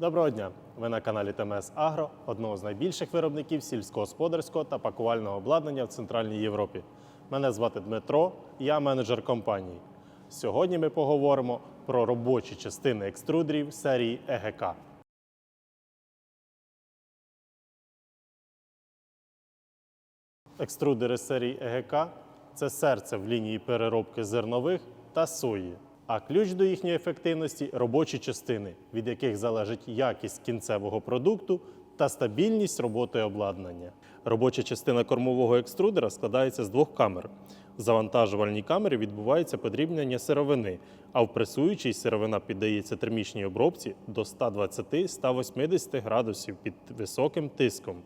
Доброго дня! Ви на каналі ТМС Агро, одного з найбільших виробників сільськогосподарського та пакувального обладнання в Центральній Європі. Мене звати Дмитро, я менеджер компанії. Сьогодні ми поговоримо про робочі частини екструдерів серії ЕГК. Екструдери серії ЕГК це серце в лінії переробки зернових та сої. А ключ до їхньої ефективності робочі частини, від яких залежить якість кінцевого продукту та стабільність роботи обладнання. Робоча частина кормового екструдера складається з двох камер. В завантажувальній камері відбувається подрібнення сировини, а в пресуючій сировина піддається термічній обробці до 120-180 градусів під високим тиском.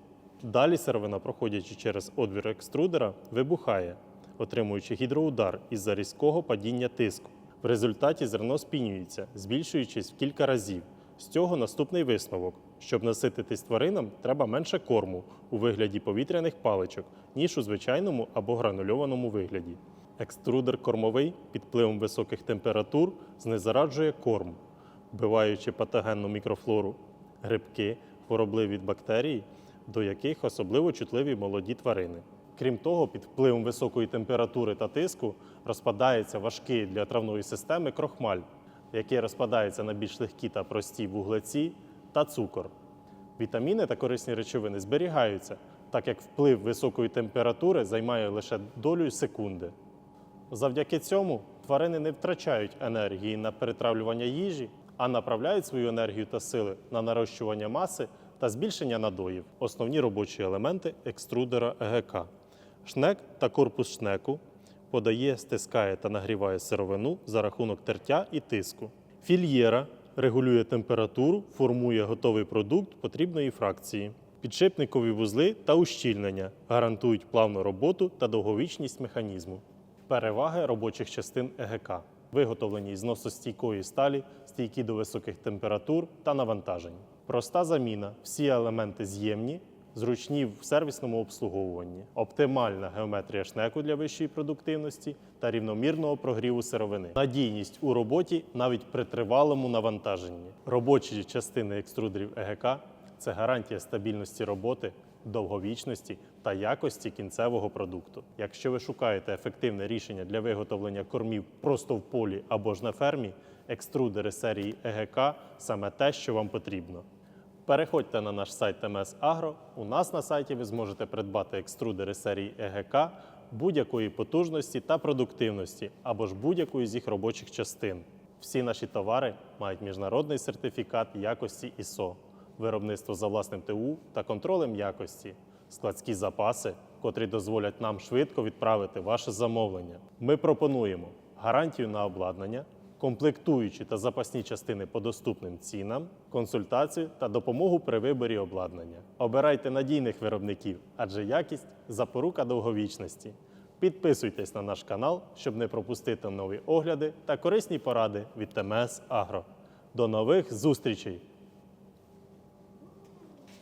Далі сировина, проходячи через отвір екструдера, вибухає, отримуючи гідроудар із-за різкого падіння тиску. В результаті зерно спінюється, збільшуючись в кілька разів. З цього наступний висновок. Щоб насититись тваринам, треба менше корму у вигляді повітряних паличок, ніж у звичайному або гранульованому вигляді. Екструдер кормовий під впливом високих температур знезараджує корм, вбиваючи патогенну мікрофлору, грибки, хворобливі бактерії, до яких особливо чутливі молоді тварини. Крім того, під впливом високої температури та тиску розпадається важкий для травної системи крохмаль, який розпадається на більш легкі та прості вуглеці та цукор. Вітаміни та корисні речовини зберігаються, так як вплив високої температури займає лише долю секунди. Завдяки цьому тварини не втрачають енергії на перетравлювання їжі, а направляють свою енергію та сили на нарощування маси та збільшення надоїв. Основні робочі елементи екструдера ЕГК. Шнек та корпус шнеку подає, стискає та нагріває сировину за рахунок тертя і тиску. Фільєра регулює температуру, формує готовий продукт потрібної фракції. Підшипникові вузли та ущільнення гарантують плавну роботу та довговічність механізму. Переваги робочих частин ЕГК виготовлені з носостійкої сталі, стійкі до високих температур та навантажень. Проста заміна, всі елементи з'ємні, зручні в сервісному обслуговуванні, оптимальна геометрія шнеку для вищої продуктивності та рівномірного прогріву сировини. Надійність у роботі навіть при тривалому навантаженні. Робочі частини екструдерів ЕГК це гарантія стабільності роботи, довговічності та якості кінцевого продукту. Якщо ви шукаєте ефективне рішення для виготовлення кормів просто в полі або ж на фермі, екструдери серії ЕГК саме те, що вам потрібно. Переходьте на наш сайт ТМС Агро. У нас на сайті ви зможете придбати екструдери серії ЕГК будь-якої потужності та продуктивності або ж будь-якої з їх робочих частин. Всі наші товари мають міжнародний сертифікат якості ISO, виробництво за власним ТУ та контролем якості, складські запаси, котрі дозволять нам швидко відправити ваше замовлення. Ми пропонуємо гарантію на обладнання, комплектуючі та запасні частини по доступним цінам, консультацію та допомогу при виборі обладнання. Обирайте надійних виробників, адже якість запорука довговічності. Підписуйтесь на наш канал, щоб не пропустити нові огляди та корисні поради від ТМС Агро. До нових зустрічей!